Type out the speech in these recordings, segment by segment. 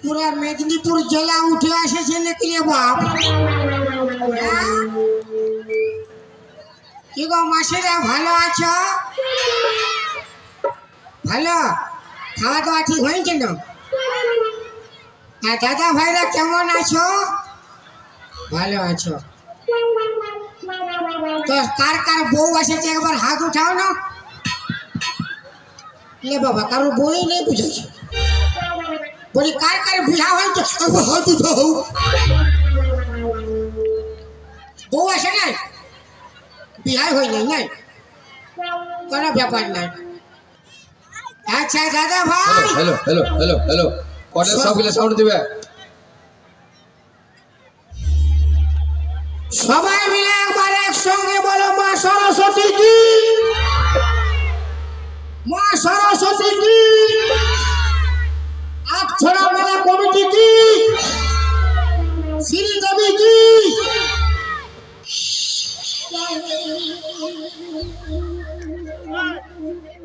পুরা মেদিনীপুর জেলা উঠে এসেছে নাকি রে বাপ? হ্যাঁ? কি গো মাসিরা, ভালো আছো? ভালো? খাওয়া দাওয়া ঠিক হয়েছে না হ্যাঁ দাদা ভাইরা কেমন আছো? ভালো আছো। তো কার কার বউ এসেছে? একবার হাত উঠাও না। লে বাবা, কারোর বই নেই বুঝেছে? বলি কার কার বিহা হয়েছে? হয়তো তো উঠাও বউ আসে নাই? বিহাই হয় নাই? নাই কোনো ব্যাপার নাই। আচ্ছা দাদা ভাই। হ্যালো হ্যালো হ্যালো হ্যালো কটের সবগুলো সাউন্ড দিবে?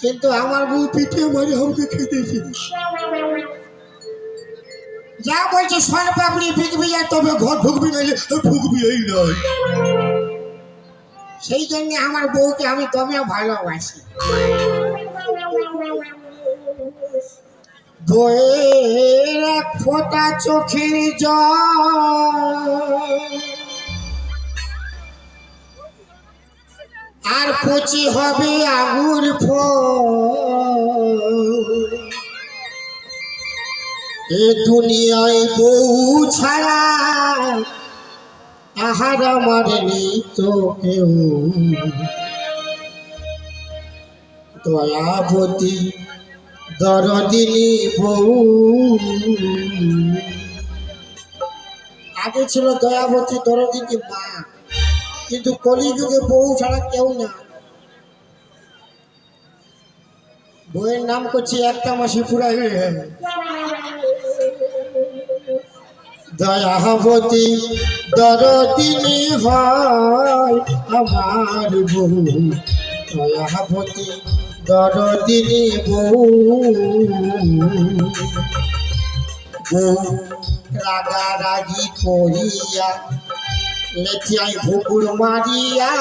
কিন্তু আমার বউ পিঠে মারি আমাকে খেতেছে যা বলছে সোন পাপড়ি বিকবি আর তবে ঘর ঢুকবি নাইলে ঢুকবি এই নয়। সেই জন্য আমার বউকে আমি তবে ভালোবাসি। বইয়ের এক ফোঁটা চোখের জল। আর কচি হবে ফল। এ দুনিয়ায় বউ ছাড়া আহার আমার নেই তো কেউ। দয়াবতী দরদিনী বউ। আগে ছিল দয়াবতী দরদিনী মা। কিন্তু কলিযুগে বউ ছাড়া কেউ না বইয়ের নাম করছি একটা মাসি পুরাই। দয়াবতী দরদিনী হয় আমার বউ। দয়াবতী দরদিনী বউ বউ রাগারাগি করিয়া লেথিয়াই ভুকুর মারিয়া,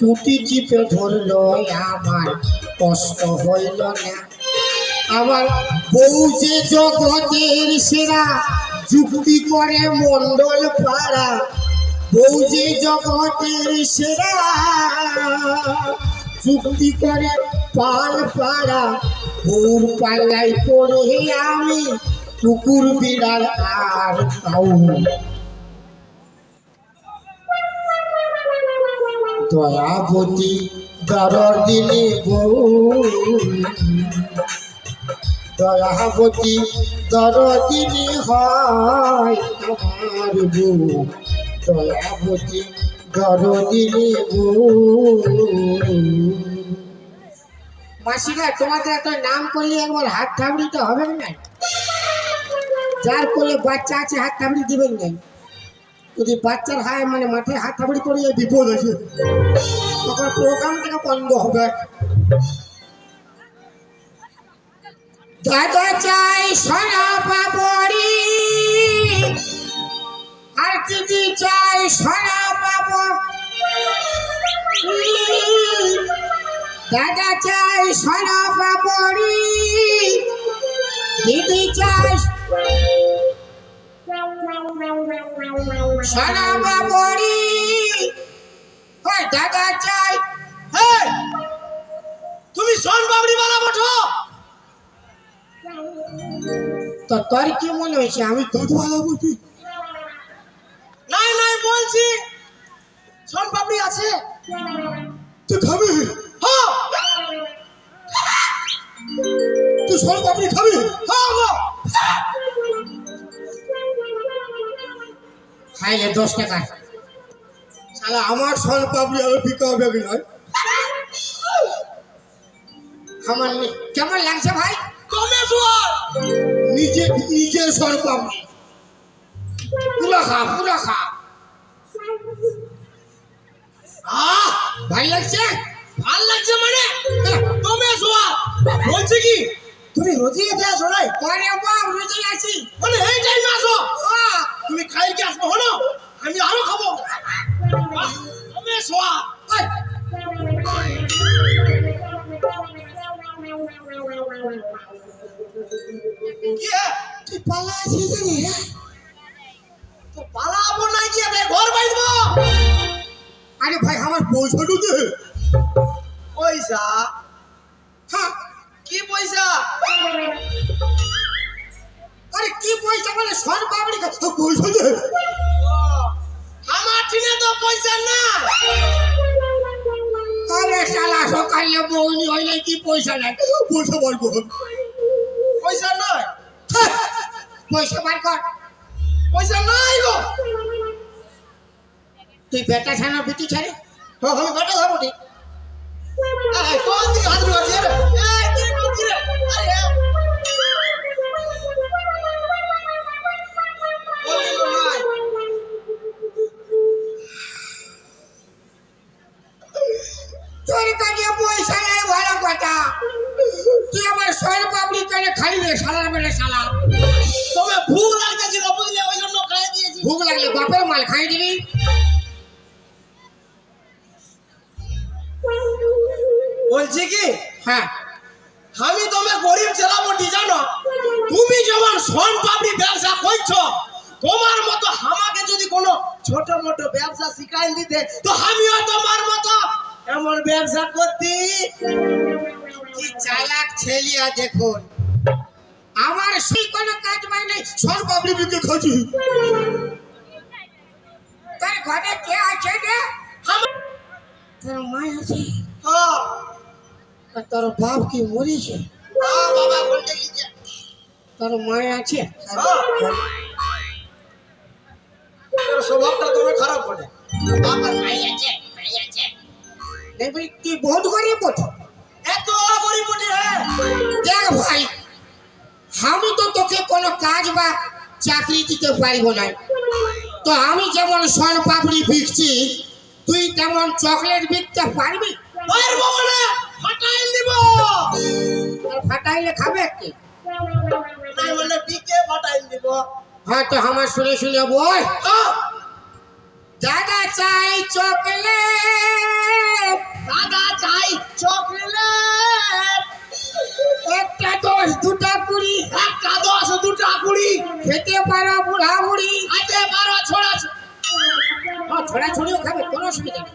টুটি চিপে ধরল আমার, কষ্ট হইল না। আমার বউ যে জগতের সেরা, যুক্তি করে মন্ডল পাড়া। বউ যে জগতের সেরা, যুক্তি করে পাল পাড়া। বউর পাল্লাই পড়ে আমি, কুকুর বিড়াল আর কাউ দয়াবতী দরদিনী বউ দয়াবতী দরদিনী হয় আমার বউ দয়াবতী দরদিনী বউ মাসিরা, তোমাদের একটা নাম করলে একবার হাত থামড়ি থাবড়িতে হবে না? যার কোলে বাচ্চা আছে হাত থাবড়ি দিবেন না। যদি বাচ্চার হায় মানে মাঠে হাত থাবড়ি পড়ে যায় বিপদ আছে তখন প্রোগ্রাম থেকে বন্ধ হবে। দাদা চাই সোনা পাপড়ি, আর দিদি চাই সোনা পাপ দাদা চাই সোনা পাপড়ি, দিদি চাই সোনা পাপড়ি ওই দাদা চাই। তুমি সন বাবরি বানাবো তো তো তোর কি মনে হয়েছে? আমি দুধ ভালো বুঝি নাই নাই বলছি। সন পাপড়ি আছে। তুই খাবি? হ্যাঁ তুই সর পাপড়ি খাবি? হ্যাঁ যে দশ টাকা। শালা আমার সন পাবলি আমি বিকা হবে নয়? আমার কেমন লাগছে ভাই? কমে সোয়ার নিজে নিজের সন পাবলি পুরা খা পুরা খা। আহ ভাই লাগছে? ভালো লাগছে মানে? কমে সোয়ার বলছি কি? তুমি রোজি পরে রুচি আছি মানে পয়সা? হ্যাঁ কি পয়সা? আরে কি পয়সা মানে পাবলি খা- পয়সা দে। আমার ঠিনে তো পয়সা না আরে শালা সকালে বউনি হইলে কি পয়সা নাই? পয়সা বার কর। পয়সা নয় হ্যাঁ, পয়সা বার কর। পয়সা নাই গো। তুই বেটা ছানা বিটি ছাড়ে? হ্যাঁ, আমি ঘাটা খাব তোর কাছে পয়সা নাই ভালো কথা। তুই আমার সন পাবলি কেন খালি রে শালার মেরে শালা। তবে ভুল লাগতেছিল বুঝলে? ওই জন্য খাইয়ে দিয়েছি। ভুক লাগলে বাপের মাল খাই দিবি। হ্যাঁ। আমি তুমি গরিব ছেলা বটি জানো? তুমি যেমন সন পাপড়ি ব্যবসা করছ তোমার মতো আমাকে যদি কোনো ছোট মোটো ব্যবসা শিখাই দিতে তো আমিও তোমার মতো এমন ব্যবসা করতি। কি চালাক ছেলিয়া দেখুন। আমার সেই কোনো কাজ বাই নাই সন পাবলি বিকে খাচ্ছি তোর ঘরে কে আছে রে? তোর মা আছে। হ্যাঁ। তোর বাপ কি মরেছে? হ্যাঁ, তোর আছে? হ্যাঁ। স্বভাবটা খারাপ তুই বহুত গরিব এত গরিব দেখ ভাই আমি তো তোকে কোনো কাজ বা চাকরি দিতে পারব না। তো আমি যেমন সন পাপড়ি বিকছি তুই তেমন চকলেট বিকতে পারবি? পারব আর ফাটাইলে খাবে কি? নাই মানে বিকে ফাটাই দিব? হ্যাঁ তো আমার শুনে শুনে বল। দাদা চাই চকলেট। দাদা চাই চকলেট। একটা দশ দুটা কুড়ি। একটা দশ দুটা কুড়ি। খেতে পারো বুড়া বুড়ি হাতে বারো ছড়া ছড়া ছড়িও খাবে কোনো অসুবিধা নেই।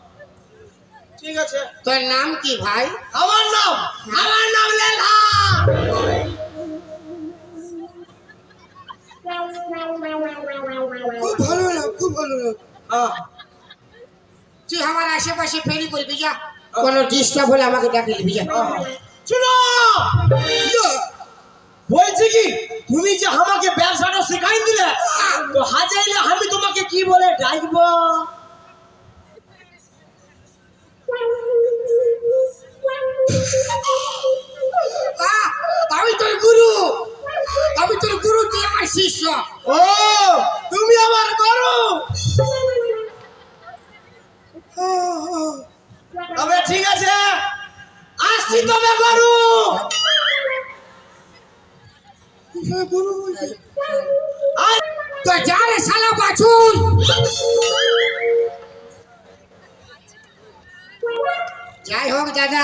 ঠিক আছে। তোর নাম কি ভাই? আমার নাম আমার নাম লেলা খুব ভালো না খুব ভালো না হ্যাঁ। তুই আমার আশেপাশে ফেরি করবি যা। কোনো ডিস্টার্ব হলে আমাকে ডাকি দিবি যা। শুনো! বলছি কি তুমি যে আমাকে ব্যবসাটা শেখাই দিলে তো হাজাইলে আমি তোমাকে কি বলে ডাকবো? আমি তোর গুরু। আমি তোর গুরু তুই আমার শিষ্য। ও তুমি আমার গরু। তবে ঠিক আছে আসছি তবে গরু। গুরু তো যা রে শালা বাছুর। যাই হোক দাদা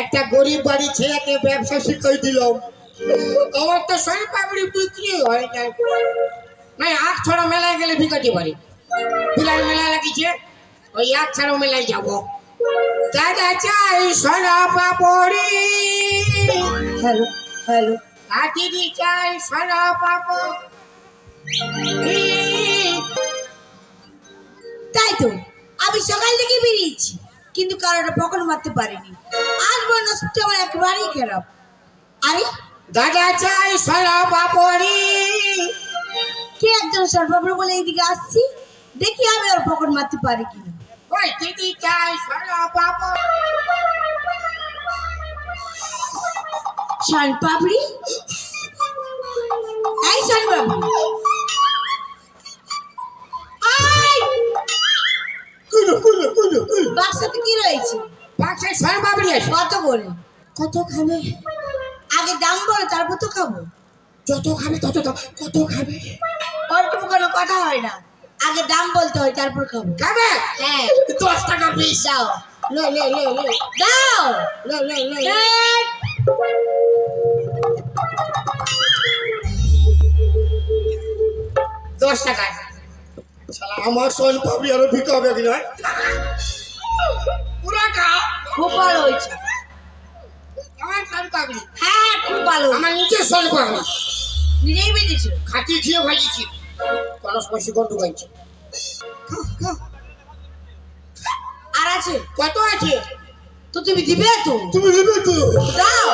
একটা গরিব বাড়ি ছেলেকে ব্যবসা শিখাই দিলাম। আমার তো সোন পাপড়ি বিক্রি হয় না। না আখ ছড়া মেলায় গেলে ভিকাতে পারি। বিলার মেলা লাগিছে ওই এক ছাড়াও মেলায় যাব। দাদা চাই সোনা পাপড়ি। Hello hello. আর দিদি চাই সোনা পাপড়ি। তাই তো আমি সকাল থেকে বেরিয়েছি। কিন্তু কারোটা পকন মারতে পারিনি। আজ মনসটা আমার একেবারেই খারাপ। আরে? দাদা চাই পাপড়ি কে একজন সর্বাবর বলে এইদিকে আসছি? দেখি আমি ওর পকন মারতে পারি কিনা। ওই দিদি চাই সোনা পাপড়ি করে কত খাবে আগে দাম বলো তারপর তো খাব। যত খাবে তত কত খাবে ওরকম কোনো কথা হয় না। আগে দাম বলতে হয় তারপর খাব। খাবে? হ্যাঁ। দশ টাকা পিস। দাও। লে লে লে লে। দাও। লে লে লে দশ টাকা শালা আমার সোন আরও ভিকা হবে কি নয় পুরা খাও। খুব ভালো হয়েছে আমার সোন পাপড়ি হ্যাঁ খুব ভালো হয়েছে। আমার সোন পাপড়ি নিজেই বেঁচেছো খাটি খেয়ে ভাজিছি কোনো পয়সি গন্ধ গাইছে আর আছে? কত আছে? তো তুমি দিবে তো? তুমি দিবে তো? দাও।